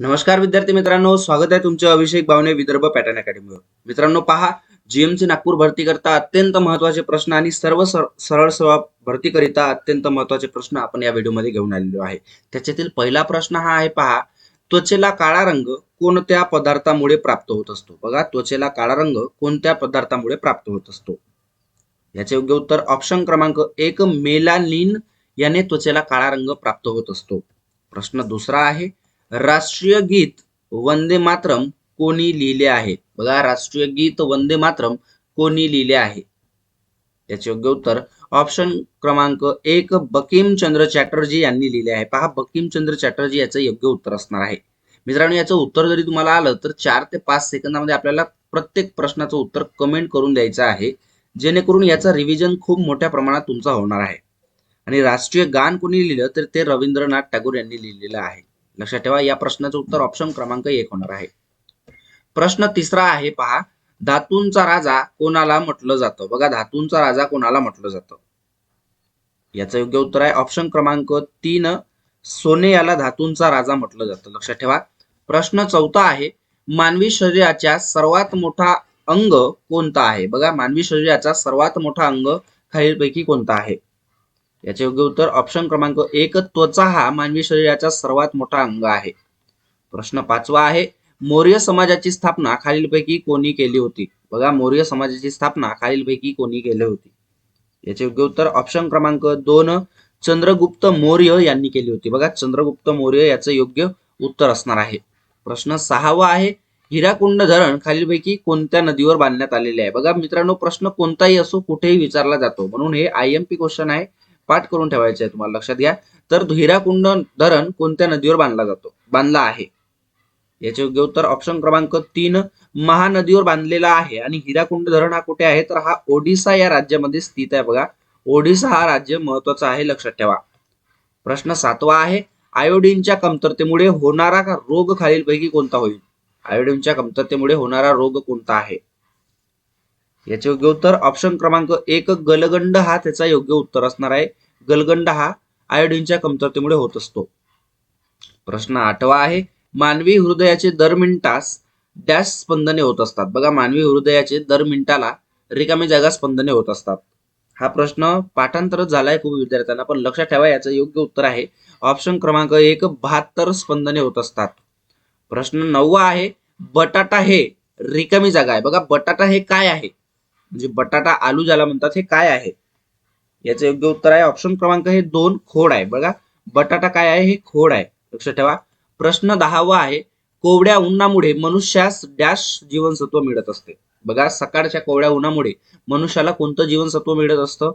नमस्कार विद्यार्थी मित्रांनो स्वागत आहे तुमचं अभिषेक भावने विदर्भ पॅटर्न अकॅडमीवर. मित्रांनो पहा जीएमसी नागपूर भरती करता अत्यंत महत्त्वाचे प्रश्न आणि सर्व सर- सरळ सेवा भरती करिता अत्यंत महत्त्वाचे प्रश्न आपण या व्हिडिओमध्ये घेऊन आलेलो आहे. त्याच्यातील पहिला प्रश्न हा आहे पहा त्वचेला काळा रंग कोणत्या पदार्थामुळे प्राप्त होत असतो? बघा त्वचेला काळा रंग कोणत्या पदार्थामुळे प्राप्त होत असतो? याचे योग्य उत्तर ऑप्शन क्रमांक एक मेलानिन याने त्वचेला काळा रंग प्राप्त होत असतो. प्रश्न दुसरा आहे राष्ट्रीय गीत वंदे मातरम कोणी लिहिले आहे? बघा राष्ट्रीय गीत वंदे मातरम कोणी लिहिले आहे? याचे योग्य उत्तर ऑप्शन क्रमांक एक बकिमचंद्र चॅटर्जी यांनी लिहिले आहे. पहा बकिमचंद्र चॅटर्जी याचं योग्य उत्तर असणार आहे. मित्रांनो याचं उत्तर जरी तुम्हाला आलं तर चार ते पाच सेकंदामध्ये आपल्याला प्रत्येक प्रश्नाचं उत्तर कमेंट करून द्यायचं आहे. जेणेकरून याचं रिव्हिजन खूप मोठ्या प्रमाणात तुमचा होणार आहे. आणि राष्ट्रीय गान कोणी लिहिलं तर ते रवींद्रनाथ टागोर यांनी लिहिलेलं आहे. लक्षात ठेवा या प्रश्नाचं उत्तर ऑप्शन क्रमांक एक होणार आहे. प्रश्न तिसरा आहे पहा धातूंचा राजा कोणाला म्हटलं जातं? बघा धातूंचा राजा कोणाला म्हटलं जातं? याचं योग्य उत्तर आहे ऑप्शन क्रमांक तीन सोने याला धातूंचा राजा म्हटलं जातं. लक्षात ठेवा. प्रश्न चौथा आहे मानवी शरीराच्या सर्वात मोठा अंग कोणता आहे? बघा मानवी शरीराचा सर्वात मोठा अंग खालीलपैकी कोणता आहे? याचे योग्य उत्तर ऑप्शन क्रमांक एक त्वचा हा मानवी शरीराचा सर्वात मोठा अंग आहे. प्रश्न पाचवा आहे मौर्य समाजाची स्थापना खालीलपैकी कोणी केली होती? बघा मौर्य समाजाची स्थापना खालीलपैकी कोणी केली होती? याचे योग्य उत्तर ऑप्शन क्रमांक दोन चंद्रगुप्त मौर्य यांनी केली होती. बघा चंद्रगुप्त मौर्य याचं योग्य उत्तर असणार आहे. प्रश्न सहावा आहे हिराकुंड धरण खालीलपैकी कोणत्या नदीवर बांधण्यात आलेले आहे? बघा मित्रांनो प्रश्न कोणताही असो कुठेही विचारला जातो. म्हणून हे आय एम पी क्वेश्चन आहे. पाठ करून ठेवायचे आहे तुम्हाला लक्षात घ्या. तर हिराकुंड धरण कोणत्या नदीवर बांधला जातो? बांधला आहे. याचे योग्य उत्तर ऑप्शन क्रमांक तीन महानदीवर बांधलेला आहे. आणि हिराकुंड धरण हा कुठे आहे? तर हा ओडिसा या राज्यामध्ये स्थित आहे बघा. ओडिसा हा राज्य महत्त्वाचा आहे लक्षात ठेवा. प्रश्न सातवा आहे. आयोडीनच्या कमतरतेमुळे होणारा का रोग खालीलपैकी कोणता होईल? आयोडीनच्या कमतरतेमुळे होणारा रोग कोणता आहे? याचे योग्य उत्तर ऑप्शन क्रमांक एक गलगंड हा त्याचा योग्य उत्तर असणार आहे. गलगंड हा आयोडीनच्या कमतरतेमुळे होत असतो. प्रश्न आठवा आहे मानवी हृदयाचे दर मिनिटास डॅश स्पंदने होत असतात. बघा मानवी हृदयाचे दर मिनिटाला रिकामी जागा स्पंदने होत असतात. हा प्रश्न पाठांतरच झालाय खूप विद्यार्थ्यांना पण लक्षात ठेवा याचं योग्य उत्तर आहे. ऑप्शन क्रमांक एक बहात्तर स्पंदने होत असतात. प्रश्न नववा आहे बटाटा हे रिकामी जागा आहे. बघा बटाटा हे काय आहे? म्हणजे बटाटा आलू ज्याला म्हणतात हे काय आहे? याचं योग्य उत्तर आहे ऑप्शन क्रमांक हे दोन खोड आहे. बघा बटाटा काय आहे? हे खोड आहे. लक्षात ठेवा. प्रश्न दहावा आहे कोवड्या उन्हामुळे मनुष्यास डॅश जीवनसत्व मिळत असते. बघा सकाळच्या कोवड्या उन्हामुळे मनुष्याला कोणतं जीवनसत्व मिळत असतं?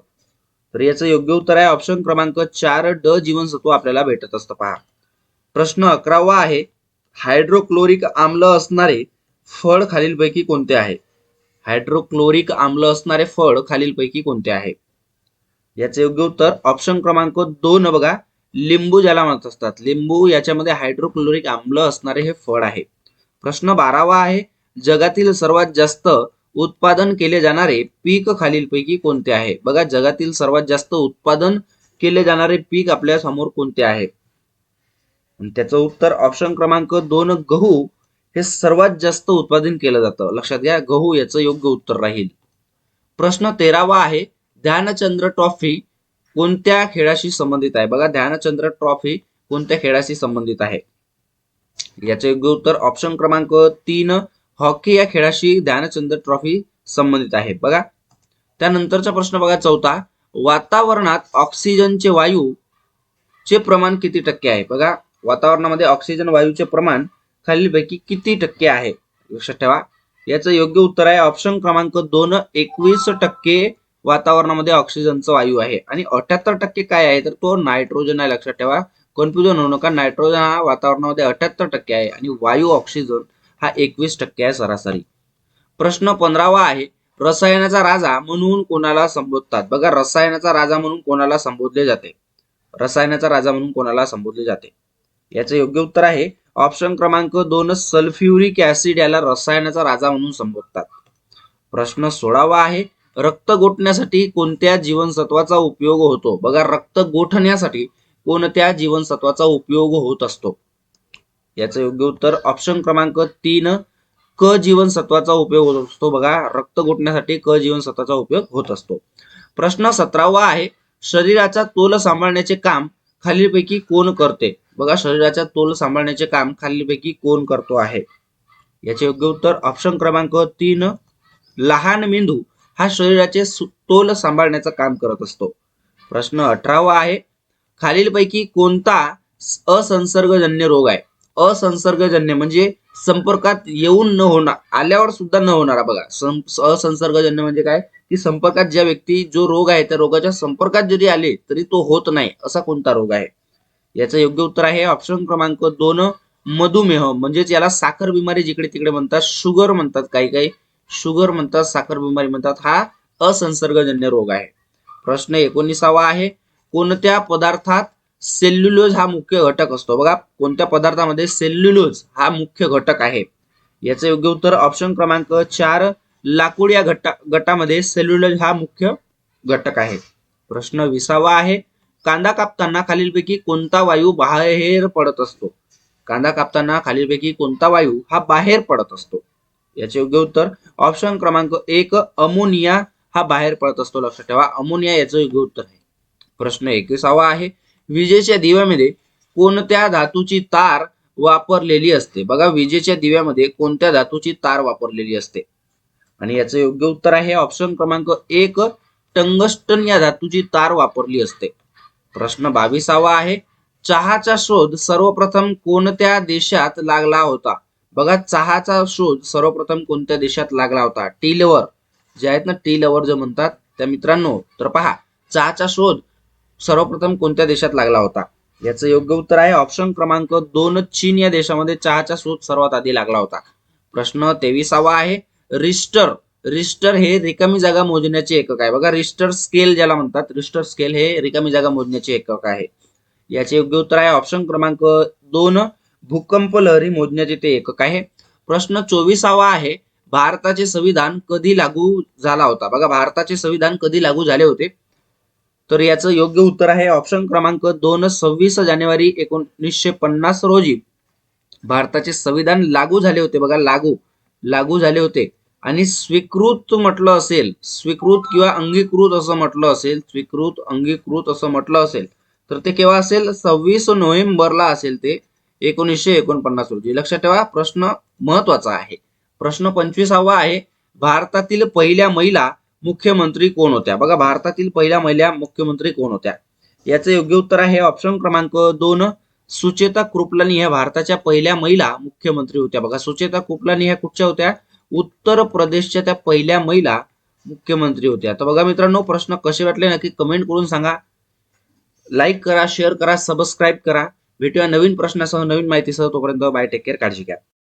तर याचं योग्य उत्तर आहे ऑप्शन क्रमांक चार ड जीवनसत्व आपल्याला भेटत असतं. पहा. प्रश्न अकरावा आहे हायड्रोक्लोरिक आम्ल असणारे फळ खालीलपैकी कोणते आहे? हायड्रोक्लोरिक आम्ल असणारे फळ खालीलपैकी कोणते आहे? याचे योग्य उत्तर ऑप्शन क्रमांक दोन बघा. लिंबू ज्याला म्हणत असतात. लिंबू याच्यामध्ये हायड्रोक्लोरिक आम्ल असणारे हे फळ आहे. प्रश्न बारावा आहे. जगातील सर्वात जास्त उत्पादन केले जाणारे पीक खालीलपैकी कोणते आहे? बघा जगातील सर्वात जास्त उत्पादन केले जाणारे पीक आपल्यासमोर कोणते आहे? त्याचं उत्तर ऑप्शन क्रमांक दोन गहू हे सर्वात जास्त उत्पादन केलं जातं. लक्षात घ्या गहू याचं योग्य उत्तर राहील. प्रश्न तेरावा आहे ध्यानचंद्र ट्रॉफी कोणत्या खेळाशी संबंधित आहे? बघा ध्यानचंद्र ट्रॉफी कोणत्या खेळाशी संबंधित आहे? याचे योग्य उत्तर ऑप्शन क्रमांक तीन हॉकी या खेळाशी ध्यानचंद्र ट्रॉफी संबंधित आहे. बघा त्यानंतरचा प्रश्न बघा चौथा वातावरणात ऑक्सिजनचे वायू चे प्रमाण किती टक्के आहे? बघा वातावरणामध्ये ऑक्सिजन वायूचे प्रमाण खालीलपैकी किती टक्के आहे? लक्षात ठेवा. याचं योग्य उत्तर आहे ऑप्शन क्रमांक दोन एकवीस टक्के वातावरणामध्ये ऑक्सिजनचा वायू आहे. आणि अठ्याहत्तर टक्के काय आहे? तर तो नायट्रोजन आहे लक्षात ठेवा. कन्फ्युजन होऊ नका. नायट्रोजन हा वातावरणामध्ये अठ्याहत्तर टक्के आहे आणि वायू ऑक्सिजन हा एकवीस टक्के आहे सरासरी. प्रश्न पंधरावा आहे रसायनाचा राजा म्हणून कोणाला संबोधतात? बघा रसायनाचा राजा म्हणून कोणाला संबोधले जाते? रसायनाचा राजा म्हणून कोणाला संबोधले जाते? याचं योग्य उत्तर आहे ऑप्शन क्रमांक दोन सल्फ्युरिक ऍसिड याला रसायनाचा राजा म्हणून संबोधतात. प्रश्न सोळावा आहे रक्त गोठण्यासाठी कोणत्या जीवनसत्वाचा उपयोग होतो? बघा रक्त गोठण्यासाठी कोणत्या जीवनसत्वाचा उपयोग होत असतो? याचं योग्य उत्तर ऑप्शन क्रमांक तीन क जीवनसत्वाचा उपयोग होत असतो. बघा रक्त गोठण्यासाठी क जीवनसत्वाचा उपयोग होत असतो. प्रश्न सतरावा आहे शरीराचा तोल सांभाळण्याचे काम खालीलपैकी कोण करते? बघा शरीराचा तोल सांभाळण्याचे काम खालीलपैकी कोण करतो आहे? याचे योग्य उत्तर ऑप्शन क्रमांक तीन लहान मेंदू हा शरीराचे तोल सांभाळण्याचं काम करत असतो. प्रश्न अठरावा आहे खालीलपैकी कोणता असंसर्गजन्य रोग आहे? असंसर्गजन्य म्हणजे संपर्कात येऊन न होणार आल्यावर सुद्धा न होणारा बघा. सं- असंसर्गजन्य म्हणजे काय? की संपर्कात ज्या व्यक्ती जो रोग आहे त्या रोगाच्या संपर्कात जरी आले तरी तो होत नाही असा कोणता रोग आहे? याचं योग्य उत्तर आहे ऑप्शन क्रमांक दोन मधुमेह. म्हणजेच याला साखर बिमारी जिकडे तिकडे म्हणतात शुगर म्हणतात काही काही. शुगर म्हणतात साखर बिमारी म्हणतात. हा असंसर्गजन्य रोग आहे. प्रश्न एकोणीसावा आहे. कोणत्या पदार्थात सेल्युलोज हा मुख्य घटक असतो? बघा कोणत्या पदार्थामध्ये सेल्युलोज हा मुख्य घटक आहे? याचं योग्य उत्तर ऑप्शन क्रमांक चार लाकूड या गटा गटामध्ये सेल्युलोज हा मुख्य घटक आहे. प्रश्न विसावा आहे. कांदा कापताना खालीलपैकी कोणता वायू बाहेर पडत असतो? कांदा कापताना खालीलपैकी कोणता वायू हा बाहेर पडत असतो? याचे योग्य उत्तर ऑप्शन क्रमांक एक अमोनिया हा बाहेर पडत असतो. लक्षात ठेवा अमोनिया याचं योग्य उत्तर आहे. प्रश्न एकविसावा आहे. विजेच्या दिव्यामध्ये कोणत्या धातूची तार वापरलेली असते? बघा विजेच्या दिव्यामध्ये कोणत्या धातूची तार वापरलेली असते? आणि याचं योग्य उत्तर आहे ऑप्शन क्रमांक एक टंगस्टन या धातूची तार वापरली असते. प्रश्न बावीसावा आहे. चहाचा शोध सर्वप्रथम कोणत्या देशात लागला होता? बघा चहाचा शोध सर्वप्रथम कोणत्या देशात लागला होता? टी लवर. जे आहेत ना टी लवर जे म्हणतात त्या मित्रांनो तर पहा चहाचा शोध सर्वप्रथम कोणत्या देशात लागला होता? याचं योग्य उत्तर आहे ऑप्शन क्रमांक दोन चीन या देशामध्ये चहाचा शोध सर्वात आधी लागला होता. प्रश्न तेविसावा आहे. रिस्टर. रिस्टर हे रिकामी जागा मोजण्याचे एकक आहे. बघा रिस्टर स्केल ज्याला म्हणतात रिस्टर स्केल हे रिकामी जागा मोजण्याचे एकक आहे. याचे योग्य उत्तर आहे ऑप्शन क्रमांक दोन भूकंप लहरी मोजण्याचे ते एकक आहे. प्रश्न चोवीसावा आहे भारताचे संविधान कधी लागू झाला होता? बघा भारताचे संविधान कधी लागू झाले होते? तर याचं योग्य उत्तर आहे ऑप्शन क्रमांक दोन सव्वीस जानेवारी एकोणीसशे पन्नास रोजी भारताचे संविधान लागू झाले होते. बघा लागू लागू झाले होते. आणि स्वीकृत म्हटलं असेल स्वीकृत किंवा अंगीकृत असं म्हटलं असेल स्वीकृत अंगीकृत असं म्हटलं असेल तर ते केव्हा असेल? सव्वीस नोव्हेंबरला असेल ते एकोणीसशे एकोणपन्नास रोजी. लक्षात ठेवा प्रश्न महत्त्वाचा आहे. प्रश्न पंचवीसावा आहे भारतातील पहिल्या महिला मुख्यमंत्री कोण होत्या? बघा भारतातील पहिल्या महिला मुख्यमंत्री कोण होत्या? याचं योग्य उत्तर आहे ऑप्शन क्रमांक दोन सुचेता कृपलानी. ह्या भारताच्या पहिल्या महिला मुख्यमंत्री होत्या. बघा सुचेता कृपलानी ह्या कुठच्या होत्या? उत्तर प्रदेशच्या त्या पहिल्या महिला मुख्यमंत्री होत्या तर बघा मित्रांनो प्रश्न कसे वाटले नक्की कमेंट करून सांगा. लाईक करा शेअर करा सबस्क्राईब करा. भेटूया नवीन प्रश्नासह नवीन माहितीसह तोपर्यंत बाय टेक केअर काळजी घ्या.